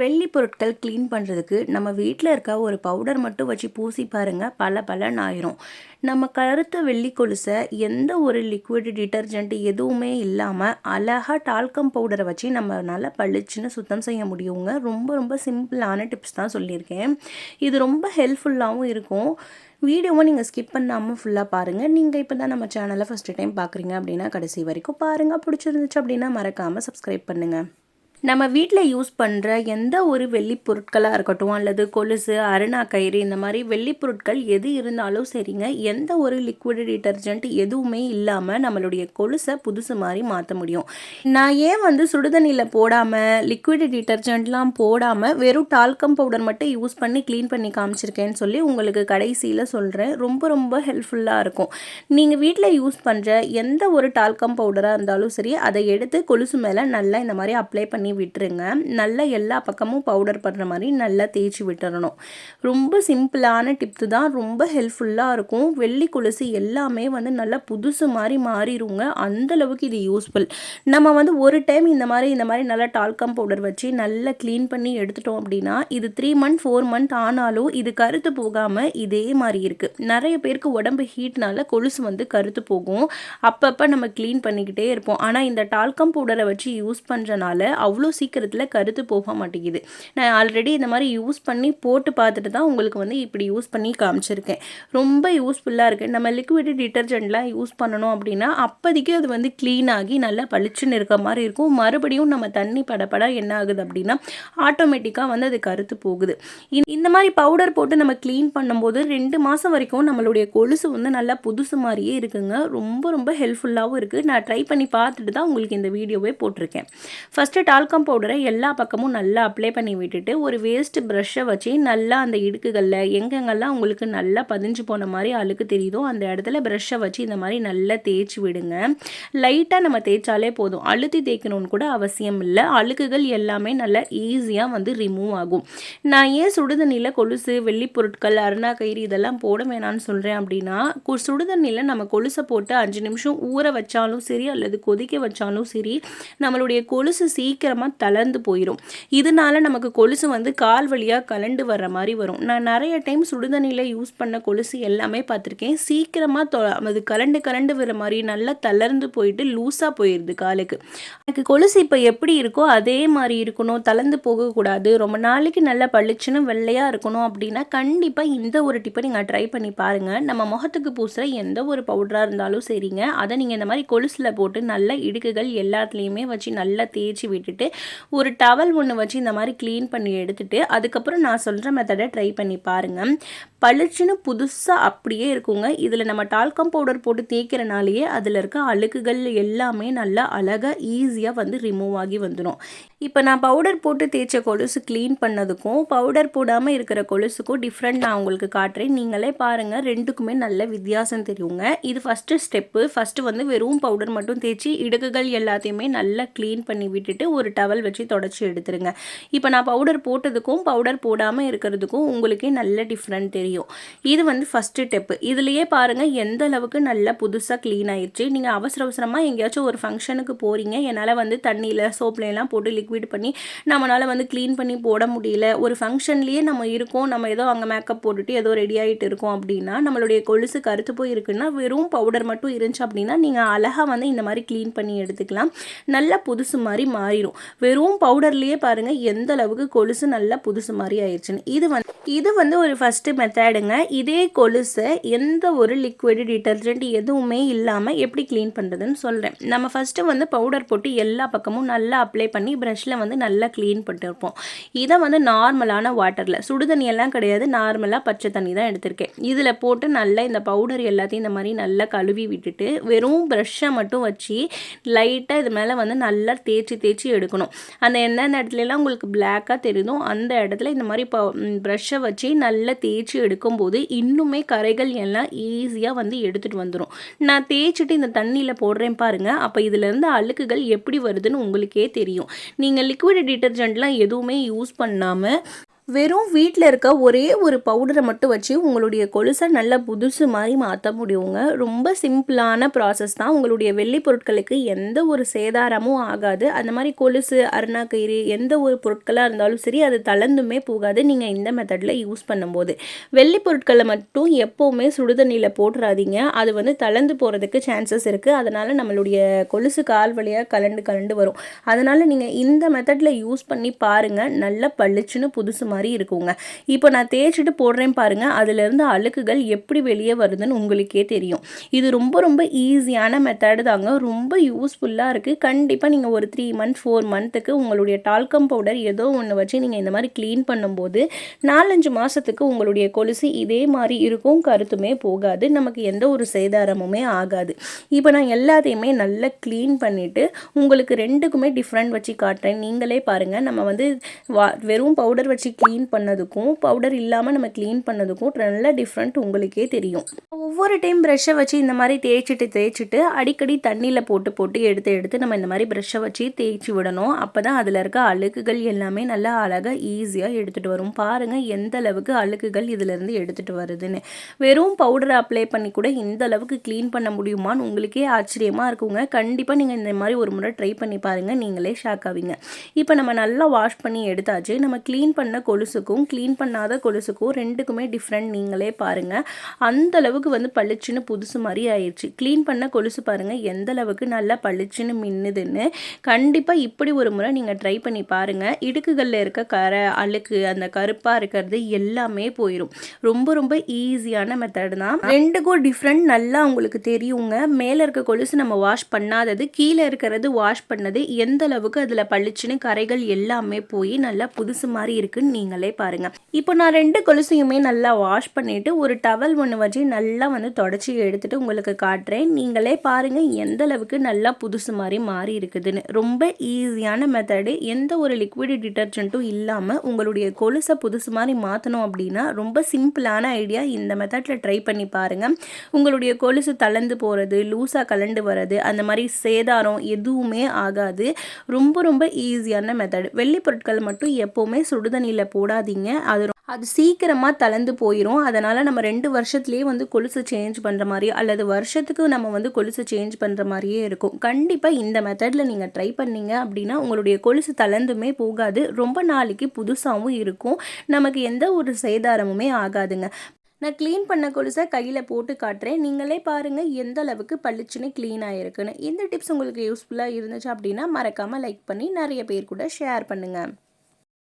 வெள்ளி பொருட்கள் க்ளீன் பண்ணுறதுக்கு நம்ம வீட்டில் இருக்க ஒரு பவுடர் மட்டும் வச்சு பூசி பாருங்கள் பல பலன் ஆயிரும். நம்ம கருத்த வெள்ளி கொலுசை எந்த ஒரு லிக்விட் டிட்டர்ஜென்ட் எதுவுமே இல்லாமல் அழகாக டால்கம் பவுடரை வச்சு நம்ம நல்லா பளிச்சுன்னு சுத்தம் செய்ய முடியுங்க. ரொம்ப ரொம்ப சிம்பிளான டிப்ஸ் தான் சொல்லியிருக்கேன். இது ரொம்ப ஹெல்ப்ஃபுல்லாகவும் இருக்கும். வீடியோவை நீங்கள் ஸ்கிப் பண்ணாமல் ஃபுல்லாக பாருங்கள் நீங்கள் இப்போ தான் நம்ம சேனலை ஃபஸ்ட்டு டைம் பார்க்குறீங்க அப்படின்னா கடைசி வரைக்கும் பாருங்கள் பிடிச்சிருந்துச்சு அப்படின்னா மறக்காமல் சப்ஸ்கிரைப் பண்ணுங்கள் நம்ம வீட்டில் யூஸ் பண்ணுற எந்த ஒரு வெள்ளி பொருட்களாக இருக்கட்டும் அல்லது கொலுசு அருணா கயிறு இந்த மாதிரி வெள்ளி பொருட்கள் எது இருந்தாலும் சரிங்க. எந்த ஒரு லிக்விட் டிட்டர்ஜென்ட் எதுவுமே இல்லாமல் நம்மளுடைய கொலுசை புதுசு மாதிரி மாற்ற முடியும். நான் ஏன் வந்து சுடுதண்ணியில் போடாமல் லிக்விட் டிட்டர்ஜென்ட்லாம் போடாமல் வெறும் டால்கம் பவுடர் மட்டும் யூஸ் பண்ணி க்ளீன் பண்ணி காமிச்சிருக்கேன்னு சொல்லி உங்களுக்கு கடைசியில் சொல்கிறேன் ரொம்ப ரொம்ப ஹெல்ப்ஃபுல்லாக இருக்கும். நீங்கள் வீட்டில் யூஸ் பண்ணுற எந்த ஒரு டால்கம் பவுடராக இருந்தாலும் சரி அதை எடுத்து கொலுசு மேலே நல்லா இந்த மாதிரி அப்ளை பண்ணி விட்டுருங்க. நல்லா எல்லா பக்கமும் பவுடர் பண்ணுற மாதிரி நல்லா தேய்ச்சி விட்டுறணும். ரொம்ப சிம்பிளான டிப்ஸு தான். ரொம்ப ஹெல்ப்ஃபுல்லாக இருக்கும். வெள்ளி கொலுசு எல்லாமே வந்து நல்லா புதுசு மாதிரி மாறிடுங்க அந்தளவுக்கு இது யூஸ்ஃபுல் நம்ம வந்து ஒரு டைம் இந்த மாதிரி இந்த மாதிரி நல்லா டால்கம் பவுடர் வச்சு நல்லா க்ளீன் பண்ணி எடுத்துட்டோம் அப்படின்னா இது த்ரீ மந்த் ஃபோர் மந்த் ஆனாலும் இது கருத்து போகாமல் இதே மாதிரி இருக்குது நிறைய பேருக்கு உடம்பு ஹீட்னால கொலுசு வந்து கருத்து போகும். அப்பப்போ நம்ம க்ளீன் பண்ணிக்கிட்டே இருப்போம். ஆனால் இந்த டால்கம் பவுடரை வச்சு யூஸ் பண்ணுறனால அவ்வளோ அவ்வளோ சீக்கிரத்தில் கருத்து போக மாட்டேங்குது. நான் ஆல்ரெடி இந்த மாதிரி யூஸ் பண்ணி போட்டு பார்த்துட்டு தான் உங்களுக்கு வந்து இப்படி யூஸ் பண்ணி காமிச்சிருக்கேன். ரொம்ப யூஸ்ஃபுல்லாக இருக்குது நம்ம லிக்விட் டிட்டர்ஜென்ட்லாம் யூஸ் பண்ணணும் அப்படின்னா அப்போதைக்கு அது வந்து க்ளீன் ஆகி நல்லா பளிச்சுன்னு இருக்க மாதிரி இருக்கும். மறுபடியும் நம்ம தண்ணி படப்பட என்ன ஆகுது அப்படின்னா ஆட்டோமேட்டிக்காக வந்து அது கருத்து போகுது. இந்த மாதிரி பவுடர் போட்டு நம்ம க்ளீன் பண்ணும்போது ரெண்டு மாதம் வரைக்கும் நம்மளுடைய கொலுசு வந்து நல்லா புதுசு மாதிரியே இருக்குங்க. ரொம்ப ரொம்ப ஹெல்ப்ஃபுல்லாகவும் இருக்குது நான் ட்ரை பண்ணி பார்த்துட்டு தான் உங்களுக்கு இந்த வீடியோவே போட்டிருக்கேன். ஃபஸ்ட்டு டால்கம் பக்கம் பவுடரை எல்லா பக்கமும் நல்லா அப்ளை பண்ணி விட்டுட்டு ஒரு வேஸ்ட் ப்ரஷ்ஷை வச்சு நல்லா அந்த இடுக்குகளில் எங்கெங்கெல்லாம் உங்களுக்கு நல்லா பதிஞ்சு போன மாதிரி அழுக்கு தெரியுதோ அந்த இடத்துல ப்ரஷ்ஷை வச்சு இந்த மாதிரி நல்லா தேய்ச்சி விடுங்க. லைட்டாக நம்ம தேய்ச்சாலே போதும். அழுத்தி தேய்க்கணும்னு கூட அவசியம் இல்லை. அழுக்குகள் எல்லாமே நல்லா ஈஸியாக வந்து ரிமூவ் ஆகும். நான் ஏன் சுடுதண்ணியில் கொலுசு வெள்ளி பொருட்கள் அருணா கயிறு இதெல்லாம் போட வேணாம்னு சொல்கிறேன் அப்படின்னா சுடுதண்ணியில் நம்ம கொலுசை போட்டு அஞ்சு நிமிஷம் ஊற வச்சாலும் சரி அல்லது கொதிக்க வச்சாலும் சரி நம்மளுடைய கொலுசு சீக்கிரம் சீக்கிரமாக தளர்ந்து போயிடும் இதனால நமக்கு கொலுசு வந்து கால் வழியாக கலண்டு வர்ற மாதிரி வரும். நான் நிறைய டைம் சுடுதண்ணியில் யூஸ் பண்ண கொலுசு எல்லாமே பார்த்துருக்கேன். சீக்கிரமாக தொ அது கலண்டு கலண்டு வர மாதிரி நல்லா தளர்ந்து போயிட்டு லூஸாக போயிடுது காலுக்கு. எனக்கு கொலுசு இப்போ எப்படி இருக்கோ அதே மாதிரி இருக்கணும். தளர்ந்து போகக்கூடாது. ரொம்ப நாளைக்கு நல்லா பளிச்சுன்னு வெள்ளையாக இருக்கணும் அப்படின்னா கண்டிப்பாக இந்த ஒரு டிப்பை நீங்கள் ட்ரை பண்ணி பாருங்கள் நம்ம முகத்துக்கு பூசுகிற எந்த ஒரு பவுடராக இருந்தாலும் சரிங்க. அதை நீங்கள் இந்த மாதிரி கொலுசில் போட்டு நல்ல இடுக்குகள் எல்லாத்துலேயுமே வச்சு நல்லா தேய்ச்சி விட்டுட்டு ஒரு டவல் ஒன்று வச்சு இந்த மாதிரி க்ளீன் பண்ணி எடுத்துகிட்டு அதுக்கப்புறம் நான் சொல்கிற மெத்தடை ட்ரை பண்ணி பாருங்கள் பளிச்சுன்னு புதுசாக அப்படியே இருக்குங்க. இதில் நம்ம டால்கம் பவுடர் போட்டு தேய்க்கிறனாலேயே அதில் இருக்க அழுக்குகள் எல்லாமே நல்லா அழகாக ஈஸியாக வந்து ரிமூவ் ஆகி வந்துடும் இப்போ நான் பவுடர் போட்டு தேய்ச்ச கொலுசு க்ளீன் பண்ணதுக்கும் பவுடர் போடாமல் இருக்கிற கொலுசுக்கும் டிஃப்ரெண்ட் நான் உங்களுக்கு காட்டுறேன். நீங்களே பாருங்கள் ரெண்டுக்குமே நல்ல வித்தியாசம் தெரியுங்க. இது ஃபஸ்ட்டு ஸ்டெப்பு ஃபஸ்ட்டு வந்து வெறும் பவுடர் மட்டும் தேய்ச்சி இடுக்குகள் எல்லாத்தையுமே நல்லா க்ளீன் பண்ணி விட்டுட்டு ஒரு டவல் வச்சு தொடச்சி எடுத்துருங்க. இப்போ நான் பவுடர் போட்டதுக்கும் பவுடர் போடாமல் இருக்கிறதுக்கும் உங்களுக்கே நல்ல டிஃப்ரெண்ட் தெரியும். இது வந்து ஃபஸ்ட்டு ஸ்டெப்பு இதுலேயே பாருங்கள் எந்த அளவுக்கு நல்லா புதுசாக க்ளீன் ஆயிடுச்சு நீங்கள் அவசர அவசரமாக எங்கேயாச்சும் ஒரு ஃபங்க்ஷனுக்கு போகிறீங்க என்னால் வந்து தண்ணியில் சோப்லாம் போட்டு லிக்விட் லிக்விட் பண்ணி நம்மளால் வந்து க்ளீன் பண்ணி போட முடியல. ஒரு ஃபங்க்ஷன்லேயே நம்ம இருக்கோம். நம்ம ஏதோ அங்கே மேக்கப் போட்டுட்டு ஏதோ ரெடி ஆகிட்டு இருக்கோம் அப்படின்னா நம்மளுடைய கொலுசு கருத்து போய் இருக்குன்னா வெறும் பவுடர் மட்டும் இருந்துச்சு அப்படின்னா நீங்கள் அழகாக வந்து இந்த மாதிரி க்ளீன் பண்ணி எடுத்துக்கலாம். நல்லா புதுசு மாதிரி மாறிடும் வெறும் பவுடர்லேயே பாருங்கள் எந்த அளவுக்கு கொலுசு நல்லா புதுசு மாதிரி ஆயிடுச்சுன்னு இது வந்து இது வந்து ஒரு ஃபஸ்ட்டு மெத்தடுங்க இதே கொலுசை எந்த ஒரு லிக்விட் டிட்டர்ஜென்ட் எதுவுமே இல்லாமல் எப்படி க்ளீன் பண்ணுறதுன்னு சொல்கிறேன் நம்ம ஃபஸ்ட்டு வந்து பவுடர் போட்டு எல்லா பக்கமும் நல்லா அப்ளை பண்ணி ப்ரஷில் வந்து நல்லா க்ளீன் பண்ணிருப்போம் இதை வந்து நார்மலான வாட்டரில் சுடு தண்ணியெல்லாம் கிடையாது நார்மலாக பச்சை தண்ணி தான் எடுத்திருக்கேன். இதில் போட்டு நல்லா இந்த பவுடர் எல்லாத்தையும் இந்த மாதிரி நல்லா கழுவி விட்டுட்டு வெறும் ப்ரஷ்ஷை மட்டும் வச்சு லைட்டாக இது மேலே வந்து நல்லா தேய்ச்சி தேய்ச்சி எடுக்கணும். அந்த எந்தெந்த இடத்துலலாம் உங்களுக்கு பிளாக்காக தெரியுதோ அந்த இடத்துல இந்த மாதிரி ப ப்ரஷ்ஷை வச்சு நல்லா தேய்ச்சி எடுக்கும்போது இன்னுமே கரைகள் எல்லாம் ஈஸியாக வந்து எடுத்துகிட்டு வந்துடும் நான் தேய்ச்சிட்டு இந்த தண்ணியில் போடுறேன் பாருங்கள் அப்போ இதுலேருந்து அழுக்குகள் எப்படி வருதுன்னு உங்களுக்கே தெரியும். நீங்கள் லிக்விட் டிட்டர்ஜென்ட்லாம் எதுவுமே யூஸ் பண்ணாமல் வெறும் வீட்டில் இருக்க ஒரே ஒரு பவுடரை மட்டும் வச்சு உங்களுடைய கொலுசை நல்ல புதுசு மாதிரி மாற்ற முடியுங்க. ரொம்ப சிம்பிளான ப்ராசஸ் தான். உங்களுடைய வெள்ளி பொருட்களுக்கு எந்த ஒரு சேதாரமும் ஆகாது. அந்த மாதிரி கொலுசு அருணாக்கயிறு எந்த ஒரு பொருட்களாக இருந்தாலும் சரி அது தளர்ந்துமே போகாது. நீங்கள் இந்த மெத்தடில் யூஸ் பண்ணும்போது. வெள்ளி பொருட்களை மட்டும் எப்போவுமே சுடுதண்ணியில் போட்டுறாதீங்க. அது வந்து தளர்ந்து போகிறதுக்கு சான்சஸ் இருக்குது அதனால் நம்மளுடைய கொலுசு கால் வழியாக கலண்டு கலண்டு வரும். அதனால் நீங்கள் இந்த மெத்தடில் யூஸ் பண்ணி பாருங்கள் நல்ல பளிச்சுன்னு புதுசு மாதிரி இருக்குங்க. இப்போ நான் தேய்ச்சிட்டு போடுறேன் பாருங்கள் அதுலேருந்து அழுக்குகள் எப்படி வெளியே வருதுன்னு உங்களுக்கே தெரியும். இது ரொம்ப ரொம்ப ஈஸியான மெத்தடு தாங்க. ரொம்ப யூஸ்ஃபுல்லாக இருக்குது கண்டிப்பாக நீங்கள் ஒரு த்ரீ மந்த் ஃபோர் மந்த்துக்கு உங்களுடைய டால்கம் பவுடர் ஏதோ ஒன்று வச்சு நீங்கள் இந்த மாதிரி க்ளீன் பண்ணும்போது நாலஞ்சு மாதத்துக்கு உங்களுடைய கொலுசு இதே மாதிரி இருக்கும். கருத்துமே போகாது. நமக்கு எந்த ஒரு சேதாரமுமே ஆகாது. இப்போ நான் எல்லாத்தையுமே நல்லா க்ளீன் பண்ணிவிட்டு உங்களுக்கு ரெண்டுக்குமே டிஃப்ரெண்ட் வச்சு காட்டுறேன். நீங்களே பாருங்கள் நம்ம வந்து வா வெறும் பவுடர் வச்சு க்ளீன் பண்ணதுக்கும் பவுடர் இல்லாமல் நம்ம க்ளீன் பண்ணதுக்கும் நல்ல டிஃப்ரெண்ட் உங்களுக்கே தெரியும். ஒவ்வொரு டைம் ப்ரெஷ்ஷை வச்சு இந்த மாதிரி தேய்ச்சிட்டு தேய்ச்சிட்டு அடிக்கடி தண்ணியில் போட்டு போட்டு எடுத்து எடுத்து நம்ம இந்த மாதிரி ப்ரெஷ்ஷை வச்சு தேய்ச்சி விடணும். அப்போ தான் அதில் இருக்க அழுக்குகள் எல்லாமே நல்லா அழகாக ஈஸியாக எடுத்துகிட்டு வரும். பாருங்கள் எந்த அளவுக்கு அழுக்குகள் இதிலேருந்து எடுத்துகிட்டு வருதுன்னு. வெறும் பவுடரை அப்ளை பண்ணி கூட இந்த அளவுக்கு க்ளீன் பண்ண முடியுமான்னு உங்களுக்கே ஆச்சரியமாக இருக்குங்க. கண்டிப்பாக நீங்கள் இந்த மாதிரி ஒரு முறை ட்ரை பண்ணி பாருங்கள் நீங்களே ஷாக் ஆவீங்க. இப்போ நம்ம நல்லா வாஷ் பண்ணி எடுத்தாச்சு. நம்ம க்ளீன் பண்ண கொலுசுக்கும் க்ளீன் பண்ணாத கொலுசுக்கும் ரெண்டுக்குமே டிஃப்ரெண்ட் நீங்களே பாருங்கள் அந்த அளவுக்கு வந்து பளிச்சுன்னு புதுசு மாதிரி ஆயிடுச்சு க்ளீன் பண்ண கொலுசு பாருங்கள் எந்த அளவுக்கு நல்லா பளிச்சுன்னு மின்னுதுன்னு. கண்டிப்பாக இப்படி ஒரு முறை நீங்கள் ட்ரை பண்ணி பாருங்கள் இடுக்குகளில் இருக்க கரை அழுக்கு அந்த கருப்பாக இருக்கிறது எல்லாமே போயிடும் ரொம்ப ரொம்ப ஈஸியான மெத்தட் தான். ரெண்டுக்கும் டிஃப்ரெண்ட் நல்லா உங்களுக்கு தெரியுங்க. மேலே இருக்க கொலுசு நம்ம வாஷ் பண்ணாதது கீழே இருக்கிறது வாஷ் பண்ணது எந்த அளவுக்கு அதில் பளிச்சுன்னு கரைகள் எல்லாமே போய் நல்லா புதுசு மாதிரி இருக்குன்னு நீங்களே பாருங்கள் இப்போ நான் ரெண்டு கொலுசையுமே நல்லா வாஷ் பண்ணிவிட்டு ஒரு டவல் ஒன்று வச்சு நல்லா வந்து தொடச்சி எடுத்துகிட்டு உங்களுக்கு காட்டுறேன். நீங்களே பாருங்கள் எந்த அளவுக்கு நல்லா புதுசு மாதிரி மாறி இருக்குதுன்னு. ரொம்ப ஈஸியான மெத்தடு எந்த ஒரு லிக்விட் டிட்டர்ஜென்ட்டும் இல்லாமல் உங்களுடைய கொலுசை புதுசு மாதிரி மாற்றணும் அப்படின்னா ரொம்ப சிம்பிளான ஐடியா இந்த மெத்தடில் ட்ரை பண்ணி பாருங்கள் உங்களுடைய கொலுசு தளர்ந்து போகிறது லூஸாக கலண்டு வர்றது அந்த மாதிரி சேதாரம் எதுவுமே ஆகாது. ரொம்ப ரொம்ப ஈஸியான மெத்தடு வெள்ளி பொருட்கள் மட்டும் எப்போவுமே சுடுதண்ணியில் போடாதீங்க. அது அது சீக்கிரமாக தளர்ந்து போயிடும் அதனால் நம்ம ரெண்டு வருஷத்துலேயே வந்து கொலுசு சேஞ்ச் பண்ணுற மாதிரி அல்லது வருஷத்துக்கு நம்ம வந்து கொலுசு சேஞ்ச் பண்ணுற மாதிரியே இருக்கும். கண்டிப்பாக இந்த மெத்தடில் நீங்கள் ட்ரை பண்ணீங்க அப்படின்னா உங்களுடைய கொலுசு தளர்ந்துமே போகாது. ரொம்ப நாளைக்கு புதுசாகவும் இருக்கும். நமக்கு எந்த ஒரு சேதாரமுமே ஆகாதுங்க. நான் க்ளீன் பண்ண கொலுசை கையில் போட்டு காட்டுறேன். நீங்களே பாருங்கள் எந்த அளவுக்கு பளிச்சுன்னு க்ளீன் ஆகிருக்குன்னு இந்த டிப்ஸ் உங்களுக்கு யூஸ்ஃபுல்லாக இருந்துச்சு அப்படின்னா மறக்காமல் லைக் பண்ணி நிறைய பேர் கூட ஷேர் பண்ணுங்கள்